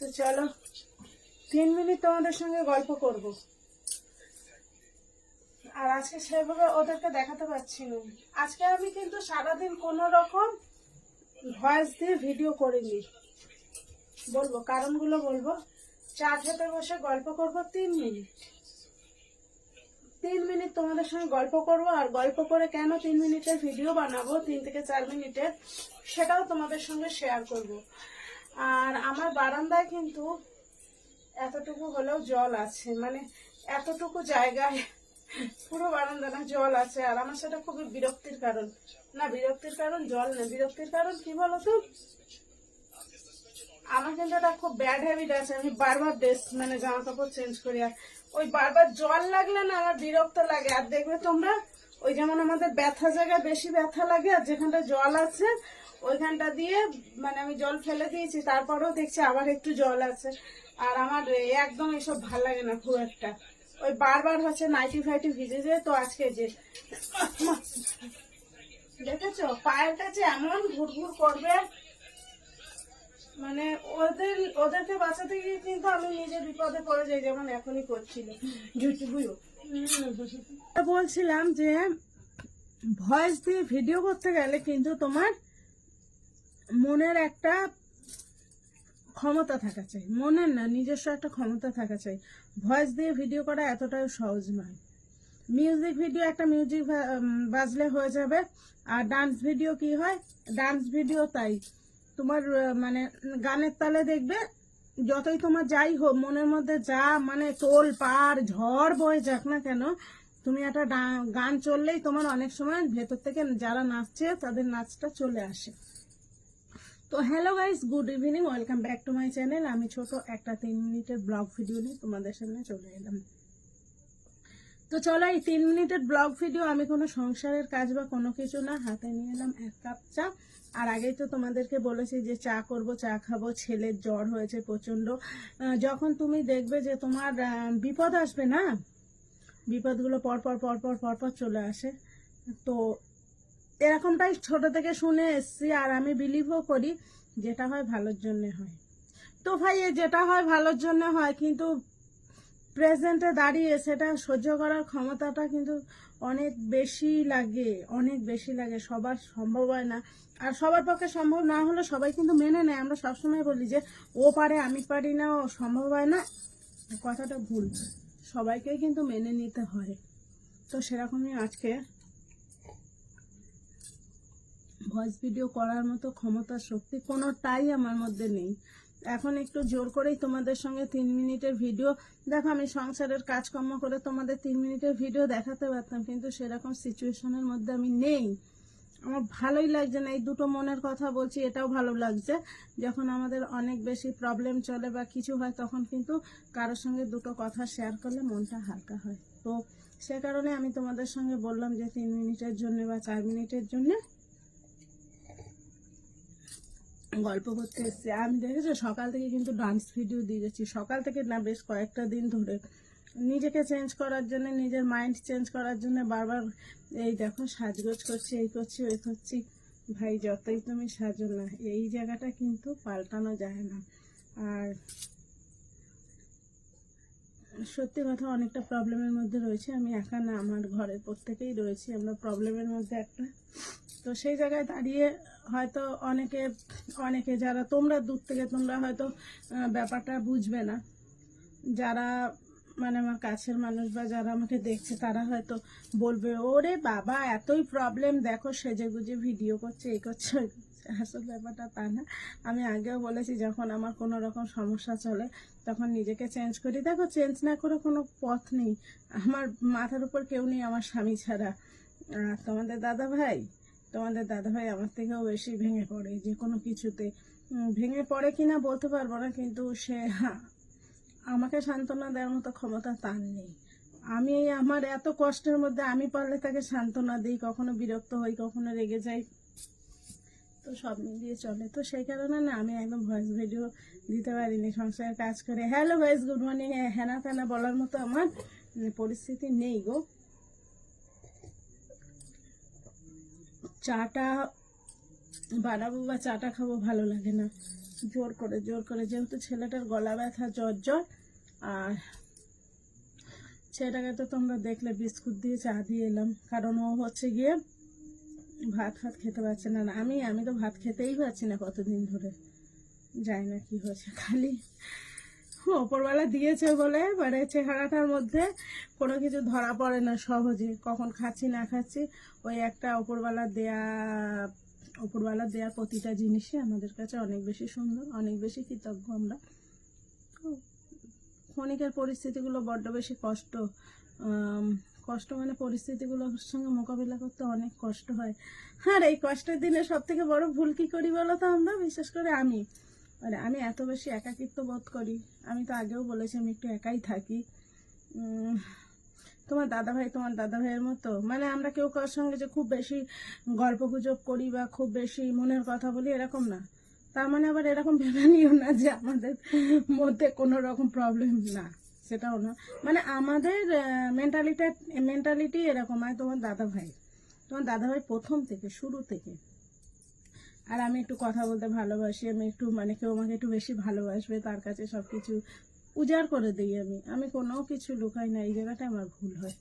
তো চলো, তিন মিনিট তোমাদের সঙ্গে গল্প করব। আর আজকে সেভাবে ওদেরকে দেখাতে পারছি না। আজকে আমি কিন্তু সারাদিন কোনো রকম ভয়েস দিয়ে ভিডিও করিনি। বলব, কারণগুলো বলব। চা খেতে বসে গল্প করব তিন মিনিট। তিন মিনিট তোমাদের সঙ্গে গল্প করব, আর গল্প করে কেন তিন মিনিটের ভিডিও বানাবো, তিন থেকে চার মিনিটের, সেটাও তোমাদের সঙ্গে শেয়ার করব। আর আমার বারান্দায় কিন্তু এতটুকু হলেও জল আছে মানে এতটুকু জায়গায় পুরো বারান্দা না জল আছে। আর আমার সেটা খুবই বিরক্তির কারণ। না, বিরক্তির কারণ জল না বিরক্তির কারণ কি বলতো? আমার কিন্তু একটা খুব ব্যাড হ্যাবিট আছে। আমি বারবার ড্রেস মানে জামা কাপড় চেঞ্জ করি। আর ওই বারবার জল লাগলে না আমার বিরক্ত লাগে। আর দেখবে তোমরা, ওই যেমন আমাদের ব্যথা জায়গায় বেশি ব্যথা লাগে, আর যেখানটা জল আছে ওইখানটা দিয়ে মানে আমি জল ফেলে দিয়েছি, তারপরেও দেখছি আবার একটু জল আছে। আর আমার একদম এসব ভালো লাগে না খুব একটা। ওই বারবার হচ্ছে নাইটি ফাইটি ভিজে যায় তো আজকে যে। দেখেছ? পায়ের কাছে এমন ঘুরঘুর করবে। মানে ওদের, ওদেরকে বাঁচাতে গিয়ে কিন্তু আমি নিজে বিপদে পড়ে যাই, যেমন এখনই করছিল। বলছিলাম যে, ভয়েস দিয়ে ভিডিও করতে গেলে কিন্তু তোমার মনের একটা ক্ষমতা থাকা চাই। মনের না, নিজস্ব একটা ক্ষমতা থাকা চাই। ভয়েস দিয়ে ভিডিও করা এতটাও সহজ নয়। মিউজিক ভিডিও, একটা মিউজিক বাজলে হয়ে যাবে। আর ডান্স ভিডিও কি হয়? ডান্স ভিডিও তাই। তোমার মানে গানের তালে দেখবে যতই তোমার যাই হোক, মনের মধ্যে যা মানে তোল পার ঝড় বয়ে যাক না কেন, তুমি একটা গান চললেই তোমার অনেক সময় ভেতর থেকে যারা নাচছে তাদের নাচটা চলে আসে। তো hello guys, good evening, welcome back to my channel. আমি ছোট একটা তিন মিনিটের ব্লগ ভিডিও নিয়ে তোমাদের সামনে চলে এলাম। তো চলো এই তিন মিনিটের ব্লগ ভিডিও, আমি কোনো সংসারের কাজ বা কোনো কিছু না, হাতে নিয়ে এলাম এক কাপ চা। আর আগেই তো তোমাদেরকে বলেছি যে চা করব, চা খাব, ছেলের জ্বর হয়েছে প্রচণ্ড। যখন তুমি দেখবে যে তোমার বিপদ আসবে না, বিপদগুলো পরপর পরপর পরপর চলে আসে। তো এরকমটাই ছোট থেকে শুনে এসছি, আর আমি বিলিভও করি যেটা হয় ভালোর জন্য হয়। তো ভাই যেটা হয় ভালোর জন্য হয়, কিন্তু প্রেজেন্টে দাঁড়িয়ে সেটা সহ্য করার ক্ষমতাটা কিন্তু অনেক বেশি লাগে, অনেক বেশি লাগে, সবার সম্ভব হয় না। আর সবার পক্ষে সম্ভব না হলে সবাই কিন্তু মেনে নেয়। আমরা সবসময় বলি যে, ও পারে, আমি পারি না, ও সম্ভব হয় না। কথাটা ভুল। সবাইকেই কিন্তু মেনে নিতে হয়। তো সেরকমই আজকে ভয়েস ভিডিও করার মতো ক্ষমতা শক্তি কোনোটাই আমার মধ্যে নেই। এখন একটু জোর করেই তোমাদের সঙ্গে তিন মিনিটের ভিডিও দেখো আমি সংসারের কাজকর্ম করে তোমাদের তিন মিনিটের ভিডিও দেখাতে পারতাম, কিন্তু সেরকম সিচুয়েশনের মধ্যে আমি নেই। আমার ভালোই লাগছে না, এই দুটো মনের কথা বলছি, এটাও ভালো লাগছে। যখন আমাদের অনেক বেশি প্রবলেম চলে বা কিছু হয়, তখন কিন্তু কারোর সঙ্গে দুটো কথা শেয়ার করলে মনটা হালকা হয়। তো সে কারণে আমি তোমাদের সঙ্গে বললাম যে তিন মিনিটের জন্য বা চার মিনিটের জন্য গল্প করতে এসছি। আমি দেখেছ, সকাল থেকে কিন্তু ডান্স ভিডিও দিয়ে যাচ্ছি। সকাল থেকে না, বেশ কয়েকটা দিন ধরে। নিজেকে চেঞ্জ করার জন্য, নিজের মাইন্ড চেঞ্জ করার জন্য বারবার এই দেখো, সাজগোজ করছি, এই করছি, ওই করছি। ভাই, যতই তুমি সাজো না, এই জায়গাটা কিন্তু পাল্টানো যায় না। আর সত্যি কথা, অনেকটা প্রবলেমের মধ্যে রয়েছে। আমি একা না, আমার ঘরের প্রত্যেকেই রয়েছি। আমরা প্রবলেমের মধ্যে একটা। তো সেই জায়গায় দাঁড়িয়ে হয়তো অনেকে অনেকে যারা, তোমরা দূর থেকে তোমরা হয়তো ব্যাপারটা বুঝবে না। যারা মানে আমার কাছের মানুষ বা যারা আমাকে দেখছে, তারা হয়তো বলবে, ওরে বাবা, এতই প্রবলেম দেখো সেজে গুজে ভিডিও করছে এই করছে করছে। আসল ব্যাপারটা তা না। আমি আগেও বলেছি, যখন আমার কোনো রকম সমস্যা চলে, তখন নিজেকে চেঞ্জ করি। দেখো চেঞ্জ না করে কোনো পথ নেই। আমার মাথার উপর কেউ নেই, আমার স্বামী ছাড়া। আর তোমাদের দাদা ভাই তোমাদের দাদা ভাই আমার থেকেও বেশি ভেঙে পড়ে, যে কোনো কিছুতে। ভেঙে পড়ে কিনা বলতে পারব না, কিন্তু সে আমাকে সান্ত্বনা দেওয়ার মতো ক্ষমতা তার নেই। আমি আমার এত কষ্টের মধ্যে আমি পারলে তাকে সান্ত্বনা দিই, কখনো বিরক্ত হই, কখনো রেগে যাই। তো সব মিলিয়ে চলে। তো সেই কারণে না, আমি একদম ভয়েস ভিডিও দিতে পারিনি, সংসারের কাজ করে। হ্যালো ভয়েস গুড মর্নিং হ্যানা ত্যানা বলার মতো আমার পরিস্থিতি নেই গো। চাটা বানাবো বা চাটা খাব ভালো লাগে না। জোর করে জোর করে। যেহেতু ছেলেটার গলা ব্যথা, জ্বর জ্বর, আর ছেলেটাকে তো তোমরা দেখলে বিস্কুট দিয়ে চা দিয়ে এলাম। কারণ ও হচ্ছে গিয়ে ভাত ফাত খেতে পারছে না। আমি আমি তো ভাত খেতেই পারছি না কতদিন ধরে। যাই না কি হয়েছে। খালি ওপরবেলা দিয়েছে বলে মানে চেহারাটার মধ্যে কোনো কিছু ধরা পড়ে না সহজে। কখন খাচ্ছি, না খাচ্ছি, ওই একটা ওপরবেলা দেয়া ওপরবেলা দেয়া প্রতিটা জিনিসই আমাদের কাছে অনেক বেশি সুন্দর, অনেক বেশি কৃতজ্ঞ আমরা। ক্ষণিকের পরিস্থিতিগুলো বড্ড বেশি কষ্ট। কষ্ট মানে পরিস্থিতিগুলোর সঙ্গে মোকাবিলা করতে অনেক কষ্ট হয়। আর এই কষ্টের দিনে সব থেকে বড় ভুল কি করি বলো তো আমরা? বিশেষ করে আমি। মানে আমি এত বেশি একাকিত্ব বোধ করি। আমি তো আগেও বলেছি আমি একটু একাই থাকি। তোমার দাদা ভাই তোমার দাদা ভাইয়ের মতো? মানে আমরা কেউ কারোর সঙ্গে যে খুব বেশি গল্প গুজব করি বা খুব বেশি মনের কথা বলি এরকম না। তার মানে আবার এরকম ভেবে নিও না যে আমাদের মধ্যে কোনো রকম প্রবলেম না, সেটাও না। মানে আমাদের মেন্টালিটা মেন্টালিটি এরকম হয় তোমার দাদা ভাই তোমার দাদা ভাই প্রথম থেকে, শুরু থেকে। আর আমি একটু কথা বলতে ভালোবাসি, আমি একটু মানে কেউ আমাকে একটু বেশি ভালোবাসবে, তার কাছে সব কিছু উজাড় করে দিই আমি। আমি কোনো কিছু লুকাই না, এই জায়গাটা আমার ভুল হয়।